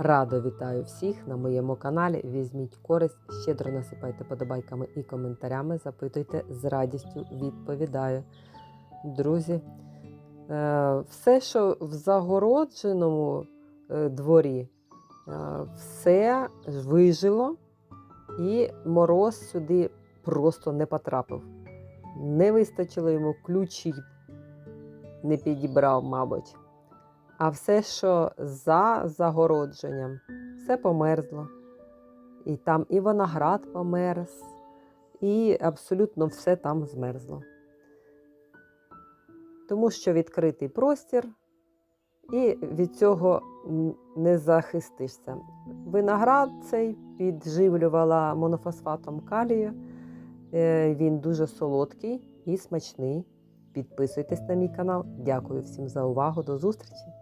Радо вітаю всіх на моєму каналі. Візьміть користь, щедро насипайте подобайками і коментарями. Запитуйте з радістю відповідаю. Друзі, е, все, що в загородженому е, дворі, е, все вижило, і мороз сюди просто не потрапив. Не вистачило йому ключі, не підібрав, мабуть. А все, що за загородженням, все померзло. І там і виноград померз, і абсолютно все там змерзло. Тому що відкритий простір, і від цього не захистишся. Виноград цей підживлювала монофосфатом калію. Е, Він дуже солодкий і смачний. Підписуйтесь на мій канал. Дякую всім за увагу. До зустрічі!